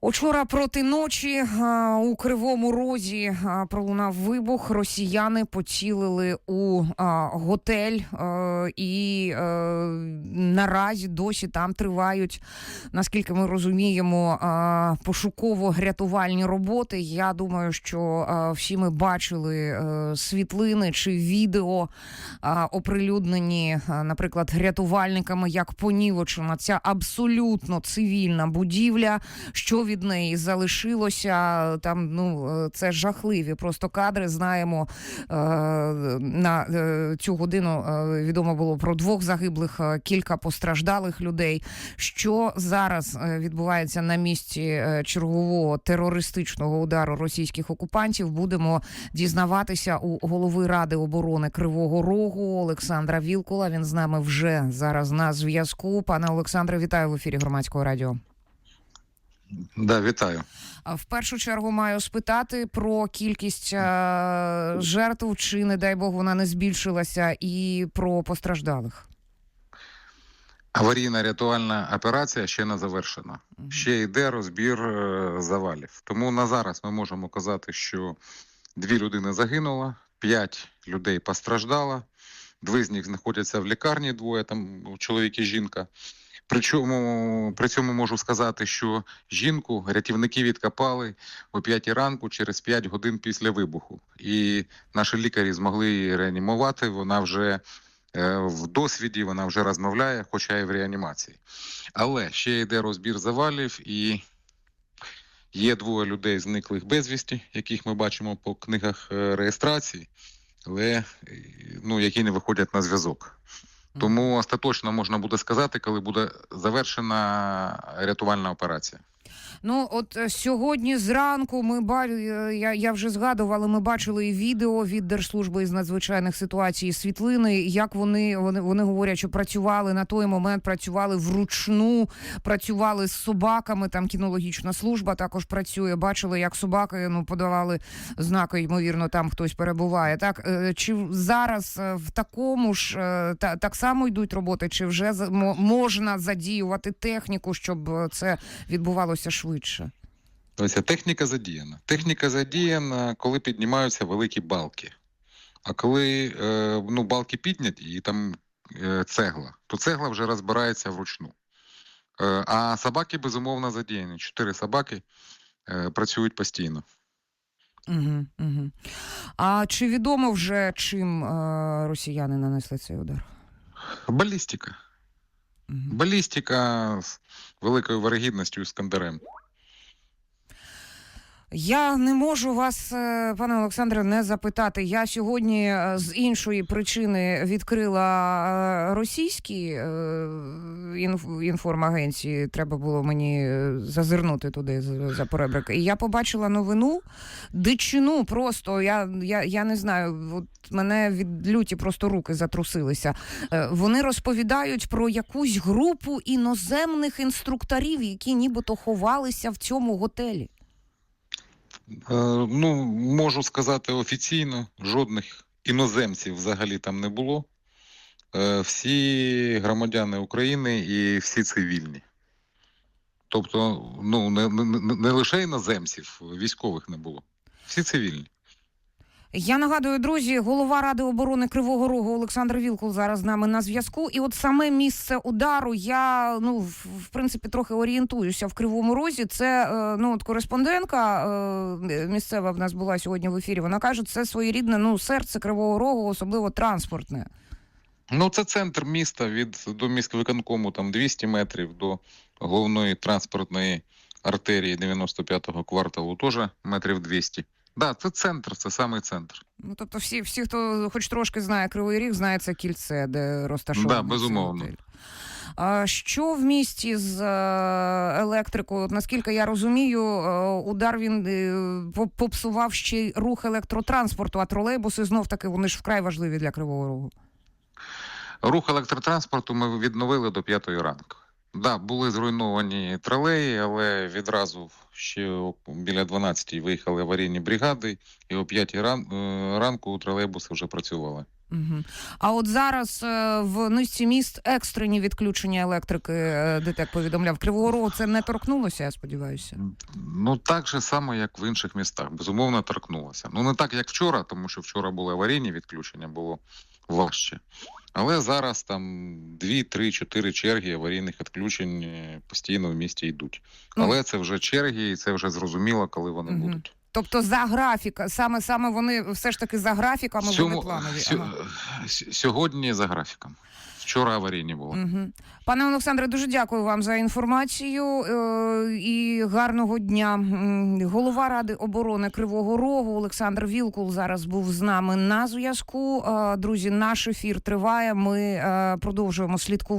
Учора проти ночі у Кривому Розі пролунав вибух. Росіяни поцілили у готель, а, і а, наразі досі там тривають, наскільки ми розуміємо, пошуково-рятувальні роботи. Я думаю, що всі ми бачили а, світлини чи відео оприлюднені, наприклад, рятувальниками, як понівочена ця абсолютно цивільна будівля. Що від неї залишилося? Там ну е, це жахливі просто кадри. Знаємо е, на е, цю годину відомо було про двох загиблих, кілька постраждалих людей. Що зараз відбувається на місці чергового терористичного удару російських окупантів? Будемо дізнаватися у голови ради оборони Кривого Рогу Олександра Вілкула. Він з нами вже зараз на зв'язку. Пане Олександре, вітаю в ефірі громадського радіо. Да, вітаю. В першу чергу маю спитати про кількість е, жертв, чи не дай Бог вона не збільшилася, і про постраждалих. Аварійна рятувальна операція ще не завершена. Ще йде розбір е, завалів. Тому на зараз ми можемо казати, що дві людини загинуло, п'ять людей постраждало, дві з них знаходяться в лікарні, двоє там чоловік і жінка. Причому при цьому можу сказати, що жінку рятівники відкопали о 5 ранку через 5 годин після вибуху. І наші лікарі змогли її реанімувати. Вона вже е, в досвіді, вона вже розмовляє, хоча і в реанімації. Але ще йде розбір завалів, і є двоє людей зниклих безвісті, яких ми бачимо по книгах е, реєстрації, але е, ну, які не виходять на зв'язок. Тому остаточно можна буде сказати, коли буде завершена рятувальна операція. Ну, от е, сьогодні зранку ми ба... е, я, я вже згадувала, ми бачили і відео від Держслужби із надзвичайних ситуацій, світлини, як вони, вони, вони говорять, що працювали на той момент, працювали вручну, працювали з собаками. Там кінологічна служба також працює. Бачили, як собаки ну подавали знаки, ймовірно, там хтось перебуває. Так Е, чи зараз в такому ж та так само йдуть роботи, чи вже можна задіювати техніку, щоб це відбувалося швидше? Тобто техніка задіяна. Техніка задіяна, коли піднімаються великі балки. А коли е, ну, балки підняті і там е, цегла, то цегла вже розбирається вручну. Е, а собаки, безумовно, задіяні. Чотири собаки працюють постійно. Угу, угу. А чи відомо вже чим росіяни нанесли цей удар? Балістика. Угу. Балістика з великою вирогідністю Іскандерем. Я не можу вас, е, пане Олександре, не запитати. Я сьогодні е, з іншої причини відкрила е, російські інформагенції. Треба було мені зазирнути туди за перебрики. І я побачила новину, дичину просто. Я, я, я не знаю, от мене від люті просто руки затрусилися. Вони розповідають про якусь групу іноземних інструкторів, які нібито ховалися в цьому готелі. Е, ну, можу сказати офіційно, жодних іноземців взагалі там не було. Е, всі громадяни України і всі цивільні. Тобто, ну, не, не, не- не лише іноземців, військових не було. Всі цивільні. Я нагадую, друзі, голова ради оборони Кривого Рогу Олександр Вілкул зараз з нами на зв'язку. І от саме місце удару я ну в, принципі трохи орієнтуюся в Кривому Розі. Це е, ну от кореспондентка е, місцева в нас була сьогодні в ефірі. Вона каже, це своєрідне ну серце Кривого Рогу, особливо транспортне. Ну, це центр міста від до міськвиконкому там 200 метрів до головної транспортної артерії 95-го кварталу теж метрів 200. Да, це центр, це самий центр. Ну тобто, всі, всі, хто хоч трошки знає Кривий Ріг, знає це кільце, де розташований Да, безумовно. готель. А що в місті з е, електрикою? Наскільки я розумію, е, удар він е, попсував ще й рух електротранспорту, а тролейбуси знов таки вони ж вкрай важливі для Кривого Рогу. Рух електротранспорту ми відновили до п'ятої ранку. Да, були зруйновані тролеї, але відразу ще біля 12 виїхали аварійні бригади, і о 5 ран, е, ранку тролейбуси вже працювали. Угу. А от зараз е, в низці міст екстрені відключення електрики, е, ДТЕК повідомляв. Кривого Рогу це не торкнулося, я сподіваюся. Ну так же само, як в інших містах. Безумовно, торкнулося. Ну не так, як вчора, тому що вчора були аварійні відключення, було важче. Але зараз там 2, 3, 4 черги аварійних відключень е, постійно в місті йдуть. Але це вже черги, і це вже зрозуміло, коли вони Мгм. будуть. Тобто за графіка, саме саме вони все ж таки за графіками вони планові. сьо- Ага. Сьогодні за графіком. Вчора аварійні було. Угу. Пане Олександре, дуже дякую вам за інформацію е, і гарного дня. Голова Ради оборони Кривого Рогу Олександр Вілкул зараз був з нами на зв'язку. Е, Друзі, наш ефір триває. Ми е, продовжуємо слідкувати.